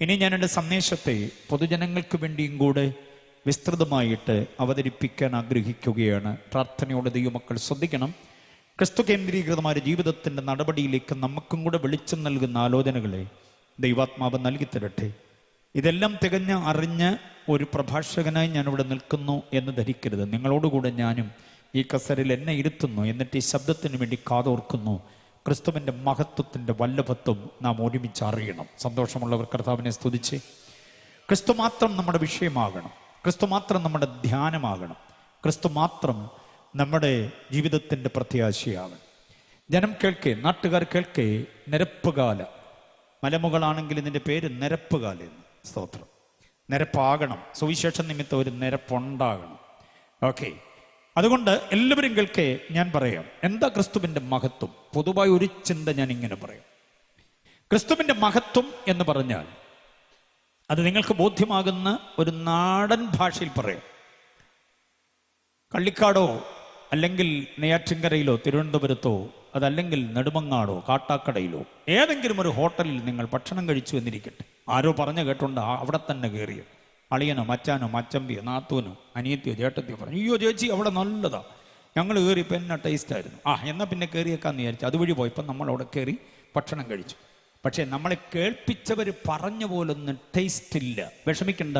ഇനി ഞാൻ എന്റെ സന്ദേശത്തെ പൊതുജനങ്ങൾക്ക് വേണ്ടിയും കൂടെ വിസ്തൃതമായിട്ട് അവതരിപ്പിക്കാൻ ആഗ്രഹിക്കുകയാണ്. പ്രാർത്ഥനയോടെ ദൈവമക്കൾ ശ്രദ്ധിക്കണം. ക്രിസ്തു കേന്ദ്രീകൃതമായ ജീവിതത്തിന്റെ നടപടിയിലേക്ക് നമുക്കും കൂടെ വെളിച്ചം നൽകുന്ന ആലോചനകളെ ദൈവാത്മാവ് നൽകി തരട്ടെ. ഇതെല്ലാം തികഞ്ഞ അറിഞ്ഞ് ഒരു പ്രഭാഷകനായി ഞാനിവിടെ നിൽക്കുന്നു എന്ന് ധരിക്കരുത്. നിങ്ങളോടുകൂടെ ഞാനും ഈ കസരിൽ എന്നെ ഇരുത്തുന്നു. എന്നിട്ട് ഈ ശബ്ദത്തിന് വേണ്ടി കാതോർക്കുന്നു. ക്രിസ്തുവിന്റെ മഹത്വത്തിന്റെ വല്ലഭത്വം നാം ഒരുമിച്ച് അറിയണം സന്തോഷമുള്ളവർ കർത്താവിനെ സ്തുതിച്ച്. ക്രിസ്തു മാത്രം നമ്മുടെ വിഷയമാകണം. ക്രിസ്തു മാത്രം നമ്മുടെ ധ്യാനമാകണം. ക്രിസ്തു മാത്രം നമ്മുടെ ജീവിതത്തിന്റെ പ്രത്യാശയാകണം ജനം കേൾക്കേ നാട്ടുകാർ കേൾക്കേ നിരപ്പുകാല. മലമുകളാണെങ്കിൽ ഇതിന്റെ പേര് നിരപ്പുകാല എന്ന്. സ്തോത്രം. നിരപ്പാകണം. സുവിശേഷ നിമിത്തം ഒരു നിരപ്പുണ്ടാകണം. ഓക്കെ. അതുകൊണ്ട് എല്ലാവരും കേൾക്കെ ഞാൻ പറയാം. എന്താ ക്രിസ്തുവിന്റെ മഹത്വം? പൊതുവായ ഒരു ചിന്ത ഞാൻ ഇങ്ങനെ പറയാം. ക്രിസ്തുവിന്റെ മഹത്വം എന്ന് പറഞ്ഞാൽ അത് നിങ്ങൾക്ക് ബോധ്യമാകുന്ന ഒരു നാടൻ ഭാഷയിൽ പറയാം. കള്ളിക്കാടോ അല്ലെങ്കിൽ നെയ്യാറ്റിൻകരയിലോ തിരുവനന്തപുരത്തോ അതല്ലെങ്കിൽ നെടുമങ്ങാടോ കാട്ടാക്കടയിലോ ഏതെങ്കിലും ഒരു ഹോട്ടലിൽ നിങ്ങൾ ഭക്ഷണം കഴിച്ചു എന്നിരിക്കട്ടെ. ആരോ പറഞ്ഞു കേട്ടോണ്ട് അവിടെ തന്നെ കയറിയോ. അളിയനോ മച്ചാനോ മച്ചമ്പിയോ നാത്തൂനോ അനിയത്തിയോ ചേട്ടത്തിയോ പറഞ്ഞു അയ്യോ ചേച്ചി അവിടെ നല്ലതാ. ഞങ്ങൾ കയറി ഇപ്പം എന്നാ ടേസ്റ്റ് ആയിരുന്നു? ആ എന്നാൽ പിന്നെ കയറിയേക്കാന്ന് വിചാരിച്ചു. അതുവഴി പോയപ്പോൾ നമ്മൾ അവിടെ കയറി ഭക്ഷണം കഴിച്ചു. പക്ഷേ നമ്മളെ കേൾപ്പിച്ചവർ പറഞ്ഞ പോലൊന്നും ടേസ്റ്റ് ഇല്ല. വിഷമിക്കണ്ട.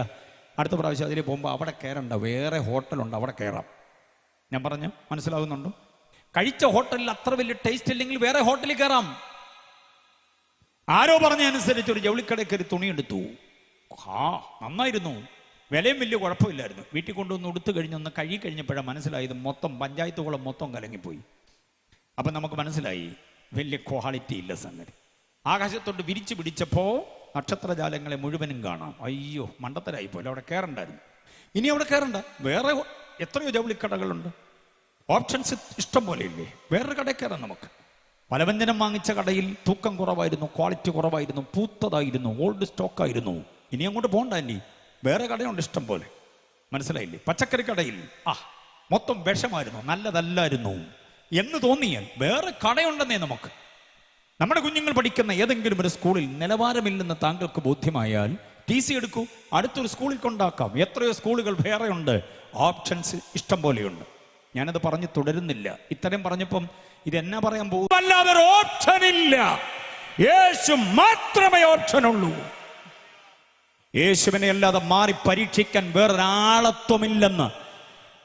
അടുത്ത പ്രാവശ്യം അതിൽ പോകുമ്പോൾ അവിടെ കയറണ്ട. വേറെ ഹോട്ടലുണ്ട് അവിടെ കയറാം. ഞാൻ പറഞ്ഞു മനസ്സിലാകുന്നുണ്ടോ കഴിച്ച ഹോട്ടലിൽ അത്ര വലിയ ടേസ്റ്റ് ഇല്ലെങ്കിൽ വേറെ ഹോട്ടലിൽ കയറാം. ആരോ പറഞ്ഞ അനുസരിച്ച് ഒരു ജൗളിക്കടയ്ക്ക് ഒരു തുണി തുണിയെടുത്തു. ആ നന്നായിരുന്നു. വിലയും വലിയ കുഴപ്പമില്ലായിരുന്നു. വീട്ടിൽ കൊണ്ടുവന്ന് ഉടുത്തു കഴിഞ്ഞൊന്ന് കഴുകി കഴിഞ്ഞപ്പോഴാണ് മനസ്സിലായത് മൊത്തം പഞ്ചായത്ത് കുളം മൊത്തം കലങ്ങിപ്പോയി. അപ്പം നമുക്ക് മനസ്സിലായി വലിയ ക്വാളിറ്റി ഇല്ല സംഗതി. ആകാശത്തോട്ട് വിരിച്ചു പിടിച്ചപ്പോൾ നക്ഷത്രജാലങ്ങളെ മുഴുവനും കാണാം. അയ്യോ മണ്ടത്തരായി പോലെ അവിടെ കയറണ്ടായിരുന്നു ഇനി അവിടെ കയറണ്ട വേറെ എത്രയോ ജൗളിക്കടകളുണ്ട്. ഓപ്ഷൻസ് ഇഷ്ടം പോലെ ഇല്ലേ? വേറൊരു കടയിൽ കയറാം നമുക്ക്. പലവ്യഞ്ജനം വാങ്ങിച്ച കടയിൽ തൂക്കം കുറവായിരുന്നു ക്വാളിറ്റി കുറവായിരുന്നു പൂത്തതായിരുന്നു ഓൾഡ് സ്റ്റോക്ക് ആയിരുന്നു. ഇനി അങ്ങോട്ട് പോകണ്ട ഇനി. വേറെ കടയുണ്ട് ഇഷ്ടം പോലെ. മനസ്സിലായില്ലേ? പച്ചക്കറി കടയിൽ. ആ മൊത്തം വിഷമായിരുന്നു. നല്ലതല്ലായിരുന്നു എന്ന് തോന്നിയാൽ വേറെ കടയുണ്ടെന്നേ നമുക്ക്. നമ്മുടെ കുഞ്ഞുങ്ങൾ പഠിക്കുന്ന ഏതെങ്കിലും ഒരു സ്കൂളിൽ നിലവാരമില്ലെന്ന് താങ്കൾക്ക് ബോധ്യമായാൽ ടി സി എടുക്കൂ. അടുത്തൊരു സ്കൂളിൽ കൊണ്ടാക്കാം. എത്രയോ സ്കൂളുകൾ വേറെയുണ്ട്. ഓപ്ഷൻസ് ഇഷ്ടം പോലെയുണ്ട്. ഞാനത് പറഞ്ഞു തുടരുന്നില്ല. ഇത്തരം പറഞ്ഞപ്പം ഇത് എന്നാ പറയാൻ പോകും? ഓപ്ഷൻ ഇല്ല യേശു മാത്രമേ ഓപ്ഷൻ ഉള്ളൂ യേശുവിനെ അല്ലാതെ മാറി പരീക്ഷിക്കാൻ വേറൊരാളത്വമില്ലെന്ന്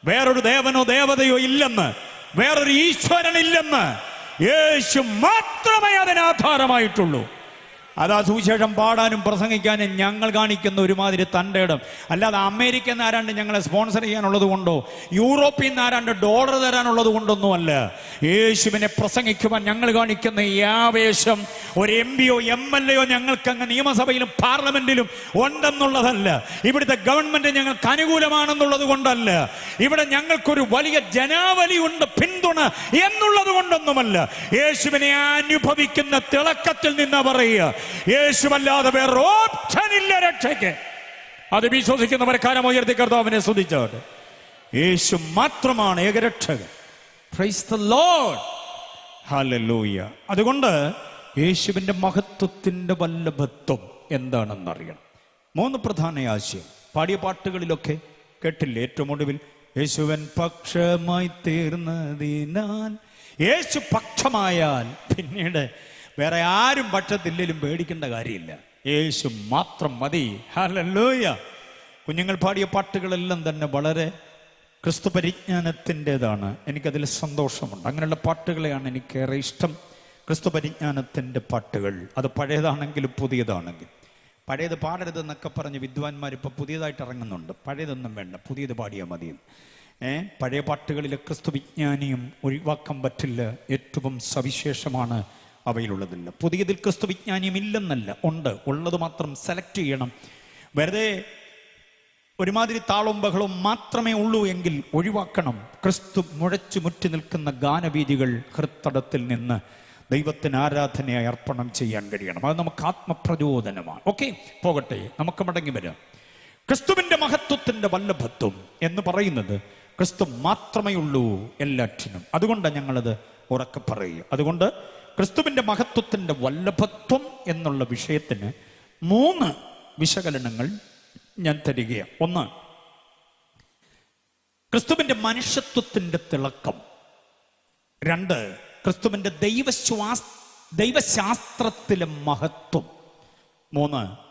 വേറൊരു ദേവനോ ദേവതയോ ഇല്ലെന്ന് വേറൊരു ഈശ്വരനില്ലെന്ന് യേശു മാത്രമേ അതിന് ആധാരമായിട്ടുള്ളൂ. അതാ സുവിശേഷം പാടാനും പ്രസംഗിക്കാനും ഞങ്ങൾ കാണിക്കുന്ന ഒരുമാതിരി തന്റെ ഇടം. അല്ലാതെ അമേരിക്കൻ ആരാണ്ട് ഞങ്ങളെ സ്പോൺസർ ചെയ്യാനുള്ളത് കൊണ്ടോ നിന്ന് ആരാണ്ട് ഡോളർ തരാനുള്ളത് കൊണ്ടൊന്നുമല്ല. യേശുവിനെ പ്രസംഗിക്കുവാൻ ഞങ്ങൾ കാണിക്കുന്ന ഈ ആവേശം ഒരു എം പിയോ എം എൽ എയോ ഞങ്ങൾക്ക് അങ്ങ് നിയമസഭയിലും പാർലമെന്റിലും ഉണ്ടെന്നുള്ളതല്ല. ഇവിടുത്തെ ഗവൺമെന്റ് ഞങ്ങൾക്ക് അനുകൂലമാണെന്നുള്ളത് കൊണ്ടല്ല. ഇവിടെ ഞങ്ങൾക്കൊരു വലിയ ജനാവലി ഉണ്ട് പിന്തുണ എന്നുള്ളത് കൊണ്ടൊന്നുമല്ല. യേശുവിനെ അനുഭവിക്കുന്ന തിളക്കത്തിൽ നിന്ന് പറയുക. യേശുവല്ലാതെ വേറെ ഓപ്ഷൻ ഇല്ല രക്ഷയ്ക്ക്. അത് വിശ്വസിക്കുന്നവരെ കരമുയർത്തി കർത്താവിനെ സ്തുതിച്ചോട്ടെ. യേശു മാത്രമാണ് ഏകരക്ഷകൻ. പ്രൈസ് അതുകൊണ്ട് യേശുവിന്റെ മഹത്വത്തിന്റെ വല്ലഭത്വം എന്താണെന്നറിയണം. മൂന്ന് പ്രധാന ആശയം. പാടിയ പാട്ടുകളിലൊക്കെ കേട്ടില്ലേ ഏറ്റവും ഒടുവിൽ? യേശുവൻ പക്ഷമായി തീർന്നതിനാൽ യേശു പക്ഷമായാൽ പിന്നീട് വേറെ ആരും പക്ഷത്തില്ലെങ്കിലും പേടിക്കേണ്ട കാര്യമില്ല. യേശു മാത്രം മതി. ഹല്ലേലൂയ. കുഞ്ഞുങ്ങൾ പാടിയ പാട്ടുകളെല്ലാം തന്നെ വളരെ ക്രിസ്തു പരിജ്ഞാനത്തിന്റെതാണ് എനിക്കതിൽ സന്തോഷമുണ്ട്. അങ്ങനെയുള്ള പാട്ടുകളെയാണ് എനിക്കേറെ ഇഷ്ടം. ക്രിസ്തു പരിജ്ഞാനത്തിന്റെ പാട്ടുകൾ. അത് പഴയതാണെങ്കിലും പുതിയതാണെങ്കിലും. പഴയത് പാടരുതെന്നൊക്കെ പറഞ്ഞ് വിദ്വാൻമാർ ഇപ്പോൾ പുതിയതായിട്ട് ഇറങ്ങുന്നുണ്ട്. പഴയതൊന്നും വേണ്ട. പുതിയത് പാടിയാൽ മതി. ഏ? പഴയ പാട്ടുകളിലെ ക്രിസ്തു വിജ്ഞാനിയും ഒഴിവാക്കാൻ പറ്റില്ല. ഏറ്റവും സവിശേഷമാണ് അവയിലുള്ളതില്ല. പുതിയതിൽ ക്രിസ്തു വിജ്ഞാനിയും ഇല്ലെന്നല്ല ഉണ്ട്. ഉള്ളത് മാത്രം സെലക്ട് ചെയ്യണം. വെറുതെ ഒരുമാതിരി താളവും മാത്രമേ ഉള്ളൂ എങ്കിൽ ഒഴിവാക്കണം. ക്രിസ്തു മുഴച്ചു മുറ്റി നിൽക്കുന്ന ഗാനവീതികൾ ഹൃത്തടത്തിൽ നിന്ന് ദൈവത്തിന് ആരാധനയായി അർപ്പണം ചെയ്യാൻ കഴിയണം. അത് നമുക്ക് ആത്മപ്രചോദനമാണ്. ഓക്കെ പോകട്ടെ. നമുക്ക് മടങ്ങി വരാം. ക്രിസ്തുവിന്റെ മഹത്വത്തിന്റെ വല്ലഭത്വം എന്ന് പറയുന്നത് ക്രിസ്തു മാത്രമേ ഉള്ളൂ എല്ലാറ്റിനും. അതുകൊണ്ടാണ് ഞങ്ങളത് ഉറക്കെ പറയുക. അതുകൊണ്ട് ക്രിസ്തുവിന്റെ മഹത്വത്തിന്റെ വല്ലഭത്വം എന്നുള്ള വിഷയത്തിന് മൂന്ന് വിശകലനങ്ങൾ ഞാൻ തരികയാണ്. ഒന്ന് ക്രിസ്തുവിന്റെ മനുഷ്യത്വത്തിന്റെ തിളക്കം. രണ്ട് ക്രിസ്തുവിന്റെ ദൈവശ്വാസ് ദൈവശാസ്ത്രത്തിലെ മഹത്വം. മൂന്ന്